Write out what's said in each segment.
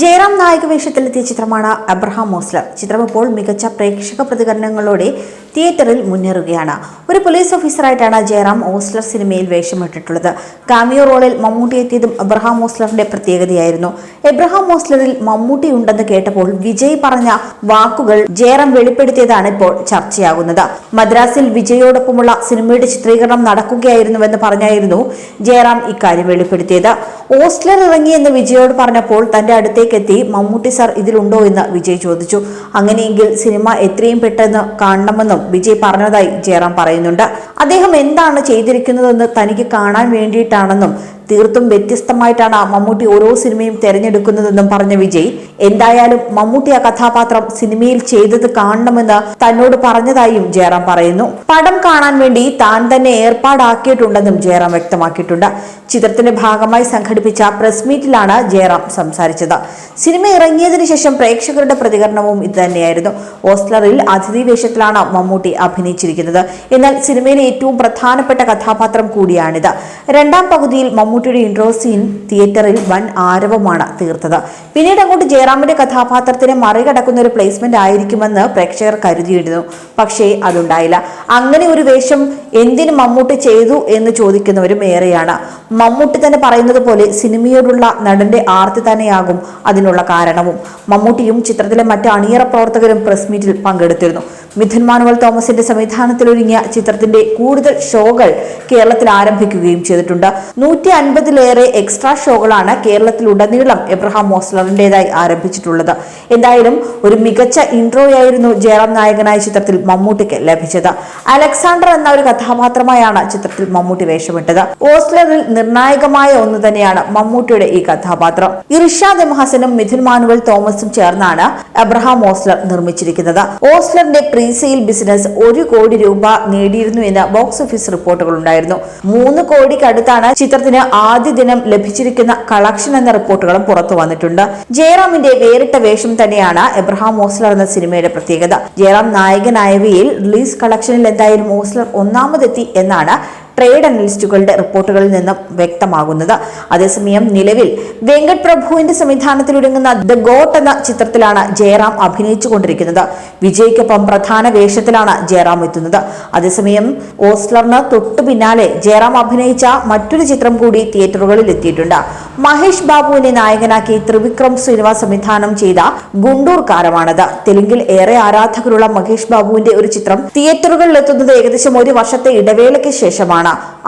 ജയറാം നായക വേഷത്തിലെത്തിയ ചിത്രമാണ് അബ്രഹാം മോസ്ലർ ചിത്രം ഇപ്പോൾ മികച്ച പ്രേക്ഷക പ്രതികരണങ്ങളോടെ തിയേറ്ററിൽ മുന്നേറുകയാണ്. ഒരു പോലീസ് ഓഫീസറായിട്ടാണ് ജയറാം ഓസ്ലർ സിനിമയിൽ വേഷമിട്ടിട്ടുള്ളത്. കാമിയോ റോളിൽ മമ്മൂട്ടി എത്തിയതും അബ്രഹാം മോസ്ലറിന്റെ പ്രത്യേകതയായിരുന്നു. എബ്രഹാം മോസ്ലറിൽ മമ്മൂട്ടി ഉണ്ടെന്ന് കേട്ടപ്പോൾ വിജയ് പറഞ്ഞ വാക്കുകൾ ജയറാം വെളിപ്പെടുത്തിയതാണ് ഇപ്പോൾ ചർച്ചയാകുന്നത്. മദ്രാസിൽ വിജയോടൊപ്പമുള്ള സിനിമയുടെ ചിത്രീകരണം നടക്കുകയായിരുന്നുവെന്ന് പറഞ്ഞായിരുന്നു ജയറാം ഇക്കാര്യം വെളിപ്പെടുത്തിയത്. ഓസ്ലർ ഇറങ്ങിയെന്ന് വിജയോട് പറഞ്ഞപ്പോൾ തന്റെ അടുത്തേക്ക് എത്തി മമ്മൂട്ടി സാർ ഇതിലുണ്ടോ? എന്ന് വിജയ് ചോദിച്ചു. അങ്ങനെയെങ്കിൽ സിനിമ എത്രയും പെട്ടെന്ന് കാണണമെന്നും വിജയ് പറഞ്ഞതായി ജയറാം പറയുന്നുണ്ട്. അദ്ദേഹം എന്താണ് ചെയ്തിരിക്കുന്നതെന്ന് തനിക്ക് കാണാൻ വേണ്ടിയിട്ടാണെന്നും തീർത്തും വ്യത്യസ്തമായിട്ടാണ് മമ്മൂട്ടി ഓരോ സിനിമയും തിരഞ്ഞെടുക്കുന്നതെന്നും പറഞ്ഞ വിജയ്. എന്തായാലും മമ്മൂട്ടി ആ കഥാപാത്രം സിനിമയിൽ ചെയ്തത് കാണണമെന്ന് തന്നോട് പറഞ്ഞതായും ജയറാം പറയുന്നു. പടം കാണാൻ വേണ്ടി താൻ തന്നെ ഏർപ്പാടാക്കിയിട്ടുണ്ടെന്നും ജയറാം വ്യക്തമാക്കിയിട്ടുണ്ട്. ചിത്രത്തിന്റെ ഭാഗമായി സംഘടിപ്പിച്ച പ്രസ് മീറ്റിലാണ് ജയറാം സംസാരിച്ചത്. സിനിമ ഇറങ്ങിയതിനു ശേഷം പ്രേക്ഷകരുടെ പ്രതികരണവും ഇതുതന്നെയായിരുന്നു. ഓസ്ലറിൽ അതിഥി വേഷത്തിലാണ് മമ്മൂട്ടി അഭിനയിച്ചിരിക്കുന്നത്. എന്നാൽ സിനിമയിലെ ഏറ്റവും പ്രധാനപ്പെട്ട കഥാപാത്രം കൂടിയാണിത്. രണ്ടാം പകുതിയിൽ മമ്മൂട്ടിയുടെ ഇൻട്രോ സീൻ തിയേറ്ററിൽ വൻ ആരവമാണ് തീർത്തത്. പിന്നീട് അങ്ങോട്ട് ജയറാമിന്റെ കഥാപാത്രത്തിനെ മറികടക്കുന്ന ഒരു പ്ലേസ്മെന്റ് ആയിരിക്കുമെന്ന് പ്രേക്ഷകർ കരുതിയിരുന്നു. പക്ഷേ അതുണ്ടായില്ല. അങ്ങനെ ഒരു വേഷം എന്തിന് മമ്മൂട്ടി ചെയ്തു എന്ന് ചോദിക്കുന്നവരും ഏറെയാണ്. മമ്മൂട്ടി തന്നെ പറയുന്നത് പോലെ സിനിമയോടുള്ള നടന്റെ ആർത്തി തന്നെയാകും അതിനുള്ള കാരണവും. മമ്മൂട്ടിയും ചിത്രത്തിലെ മറ്റ് അണിയറ പ്രവർത്തകരും പ്രസ് മീറ്റിൽ പങ്കെടുത്തിരുന്നു. മിഥുൻ മാനുവൽ തോമസിന്റെ സംവിധാനത്തിലൊരുങ്ങിയ ചിത്രത്തിന്റെ കൂടുതൽ ഷോകൾ കേരളത്തിൽ ആരംഭിക്കുകയും ചെയ്തിട്ടുണ്ട്. നൂറ്റി അൻപതിലേറെ എക്സ്ട്രാ ഷോകളാണ് കേരളത്തിലുടനീളം എബ്രഹാം മോസ്ലറിന്റേതായി ആരംഭിച്ചിട്ടുള്ളത്. എന്തായാലും ഒരു മികച്ച ഇൻട്രോയായിരുന്നു ജയറാം നായകനായ ചിത്രത്തിൽ മമ്മൂട്ടിക്ക് ലഭിച്ചത്. അലക്സാണ്ടർ എന്ന ഒരു കഥാപാത്രമായാണ് ചിത്രത്തിൽ മമ്മൂട്ടി വേഷമിട്ടത്. ഓസ്ലറിൽ നിർണായകമായ ഒന്ന് തന്നെയാണ് മമ്മൂട്ടിയുടെ ഈ കഥാപാത്രം. ഇർഷാദ് എം മിഥുൻ മാനുവൽ തോമസും ചേർന്നാണ് എബ്രഹാം ഓസ്ലർ നിർമ്മിച്ചിരിക്കുന്നത്. ഓസ്ലറിന്റെ പ്രീസെയിൽ ബിസിനസ് ഒരു കോടി രൂപ നേടിയിരുന്നു എന്ന് ബോക്സ് ഓഫീസ് റിപ്പോർട്ടുകൾ ഉണ്ടായിരുന്നു. മൂന്ന് കോടിക്കടുത്താണ് ചിത്രത്തിന് ആദ്യ ദിനം ലഭിച്ചിരിക്കുന്ന കളക്ഷൻ എന്ന റിപ്പോർട്ടുകളും പുറത്തു വന്നിട്ടുണ്ട്. ജയറാമിന്റെ വേറിട്ട വേഷം തന്നെയാണ് എബ്രഹാം ഓസ്ലർ എന്ന സിനിമയുടെ പ്രത്യേകത. ജയറാം നായകനായവയിൽ റിലീസ് കളക്ഷനിൽ എന്തായാലും ഓസ്ലർ ഒന്നാമതെത്തി എന്നാണ് ട്രേഡ് അനലിസ്റ്റുകളുടെ റിപ്പോർട്ടുകളിൽ നിന്നും വ്യക്തമാകുന്നത്. അതേസമയം നിലവിൽ വെങ്കട് പ്രഭുവിന്റെ സംവിധാനത്തിലൊരുങ്ങുന്ന ദ ഗോട്ട് എന്ന ചിത്രത്തിലാണ് ജയറാം അഭിനയിച്ചുകൊണ്ടിരിക്കുന്നത്. വിജയ്ക്കൊപ്പം പ്രധാന വേഷത്തിലാണ് ജയറാം എത്തുന്നത്. അതേസമയം ഓസ്ലറിന് തൊട്ടു പിന്നാലെ ജയറാം അഭിനയിച്ച മറ്റൊരു ചിത്രം കൂടി തിയേറ്ററുകളിൽ എത്തിയിട്ടുണ്ട്. മഹേഷ് ബാബുവിനെ നായകനാക്കി ത്രിവിക്രം ശ്രീനിവാസ് സംവിധാനം ചെയ്ത ഗുണ്ടൂർ കാരമാണത് തെലുങ്കിൽ ഏറെ ആരാധകരുള്ള മഹേഷ് ബാബുവിന്റെ ഒരു ചിത്രം തിയേറ്ററുകളിൽ എത്തുന്നത് ഏകദേശം ഒരു വർഷത്തെ ഇടവേളയ്ക്ക് ശേഷമാണ്.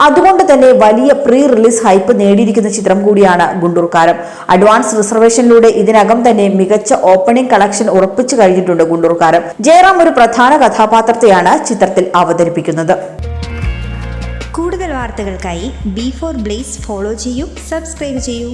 അതുകൊണ്ട് തന്നെ വലിയ പ്രീ റിലീസ് ഹൈപ്പ് നേടിയിരിക്കുന്ന ചിത്രം കൂടിയാണ് ഗുണ്ടൂർക്കാരം. അഡ്വാൻസ് റിസർവേഷനിലൂടെ ഇതിനകം തന്നെ മികച്ച ഓപ്പണിംഗ് കളക്ഷൻ ഉറപ്പിച്ചു കഴിഞ്ഞിട്ടുണ്ട് ഗുണ്ടൂർക്കാരം. ജയറാം ഒരു പ്രധാന കഥാപാത്രത്തെയാണ് ചിത്രത്തിൽ അവതരിപ്പിക്കുന്നത്. കൂടുതൽ വാർത്തകൾക്കായി ബി ഫോർ ബ്ലേസ് ഫോളോ ചെയ്യൂ സബ്സ്ക്രൈബ് ചെയ്യൂ.